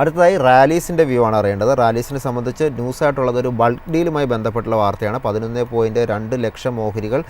അടുത്തതായി റാലീസിന്റെ വ്യൂ ആണ് അറിയേണ്ടത്. റാലീസിനെ സംബന്ധിച്ച് ന്യൂസ് ആയിട്ടുള്ളത് ഒരു ബൾക്ക് ഡീലുമായി ബന്ധപ്പെട്ടുള്ള വാർത്തയാണ്. പതിനൊന്ന് പോയിന്റ് രണ്ട് ലക്ഷം ഓഹരികൾ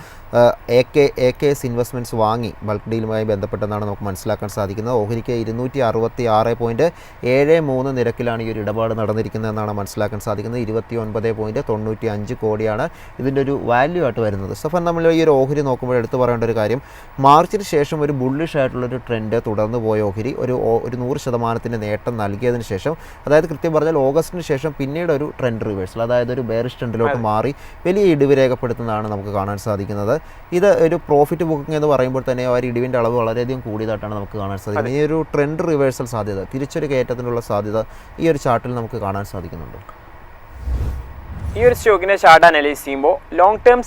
A K A K S investments വാങ്ങി ബൾക്ക് ഡീലുമായി ബന്ധപ്പെട്ടെന്നാണ് നമുക്ക് മനസ്സിലാക്കാൻ സാധിക്കുന്നത്. ഓഹരിക്ക് ഇരുന്നൂറ്റി അറുപത്തി ആറ് പോയിന്റ് ഏഴ് മൂന്ന് നിരക്കിലാണ് ഈ ഒരു ഇടപാട് നടന്നിരിക്കുന്നതെന്നാണ് മനസ്സിലാക്കാൻ സാധിക്കുന്നത്. ഇരുപത്തി ഒൻപത് പോയിന്റ് തൊണ്ണൂറ്റി അഞ്ച് കോടിയാണ് ഇതിന്റെ ഒരു വാല്യൂ ആയിട്ട് വരുന്നത്. സഫൻ നമ്മൾ ഈ ഒരു ഓഹരി നോക്കുമ്പോൾ എടുത്തു പറയേണ്ട ഒരു കാര്യം മാർച്ചിന് ശേഷം ഒരു ബുള്ളിഷ് ആയിട്ടുള്ളൊരു ട്രെൻഡ് തുടർന്ന് പോയ ഓഹരി ഒരു ഒരു നൂറ് ശതമാനത്തിന്റെ നേട്ടം നൽകിയതിന് ശേഷം അതായത് കൃത്യം പറഞ്ഞാൽ ഓഗസ്റ്റിന് ശേഷം പിന്നീട് ഒരു ട്രെൻഡ് റിവേഴ്സൽ അതായത് ഒരു ബെയറിഷ് ട്രെൻഡിലോട്ട് മാറി വലിയ ഇടിവ് രേഖപ്പെടുത്തുന്നതാണ് നമുക്ക് കാണാൻ സാധിക്കുന്നത്. ഇത് ഒരു പ്രോഫിറ്റ് ബുക്കിംഗ് എന്ന് പറയുമ്പോൾ തന്നെ ആ ഒരു ഇടിവിന്റെ അളവ് വളരെയധികം കൂടിയതായിട്ടാണ് നമുക്ക് കാണാൻ സാധിക്കുന്നത്. ഈ ഒരു ട്രെൻഡ് റിവേഴ്സൽ സാധ്യത തിരിച്ചൊരു കയറ്റത്തിനുള്ള സാധ്യത ഈ ഒരു ചാർട്ടിൽ നമുക്ക് കാണാൻ സാധിക്കുന്നുണ്ട്. ഈ ഒരു സ്റ്റോക്കിനെ ചാർട്ട് അനലൈസ് ചെയ്യുമ്പോൾ long term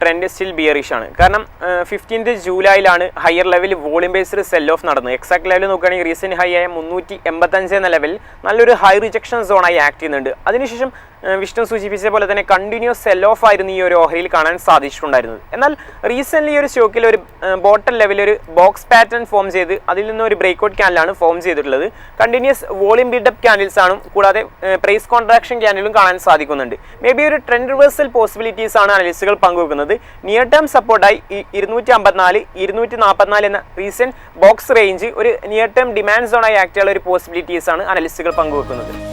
trend still bearish ആണ്. കാരണം fifteenth ജൂലൈയിലാണ് higher level volume based sell off നടന്നത്. എക്സാക്ട് ലെവൽ നോക്കുകയാണെങ്കിൽ റീസെന്റ് ഹൈ ആയ മുന്നൂറ്റി എൺപത്തഞ്ച് എന്ന ലെവൽ നല്ലൊരു ഹൈ റിജക്ഷൻ സോണായി ആക്ട് ചെയ്യുന്നുണ്ട്. അതിനുശേഷം വിഷ്ണു സൂചിപ്പിച്ച പോലെ തന്നെ കണ്ടിന്യൂസ് സെൽ ഓഫ് ആയിരുന്നു ഈ ഒരു ഓഹരിയിൽ കാണാൻ സാധിച്ചിട്ടുണ്ടായിരുന്നത്. എന്നാൽ റീസെന്റ് ഈ ഒരു സ്റ്റോക്കിൽ ഒരു ബോട്ടൽ ലെവൽ ഒരു ബോക്സ് പാറ്റേൺ ഫോം ചെയ്ത് അതിൽ നിന്ന് ഒരു ബ്രേക്ക്ഔട്ട് ക്യാനലാണ് ഫോം ചെയ്തിട്ടുള്ളത്. കണ്ടിന്യൂസ് വോളിയം ബിൽഡപ്പ് ക്യാൻഡിൽസ് ആണ് കൂടാതെ പ്രൈസ് കോൺട്രാക്ഷൻ ക്യാൻഡിലും കാണാൻ സാധിക്കുന്നുണ്ട്. മേ ബി ഒരു ട്രെൻഡ് റിവേഴ്സൽ പോസിബിലിറ്റീസ് ആണ് അനലിസ്റ്റുകൾ പങ്കുവെക്കുന്നത്. നിയർ ടേം സപ്പോർട്ടായി ഇരുന്നൂറ്റി അമ്പത്തിനാല് ഇരുന്നൂറ്റി നാൽപ്പത്തിനാല് എന്ന റീസെന്റ് ബോക്സ് റേഞ്ച് ഒരു നിയർ ടേം ഡിമാൻഡ് സോണായി ആക്ട് ചെയ്യാനുള്ള ഒരു പോസിബിലിറ്റീസ് ആണ് അനലിസ്റ്റുകൾ പങ്കുവെക്കുന്നത്.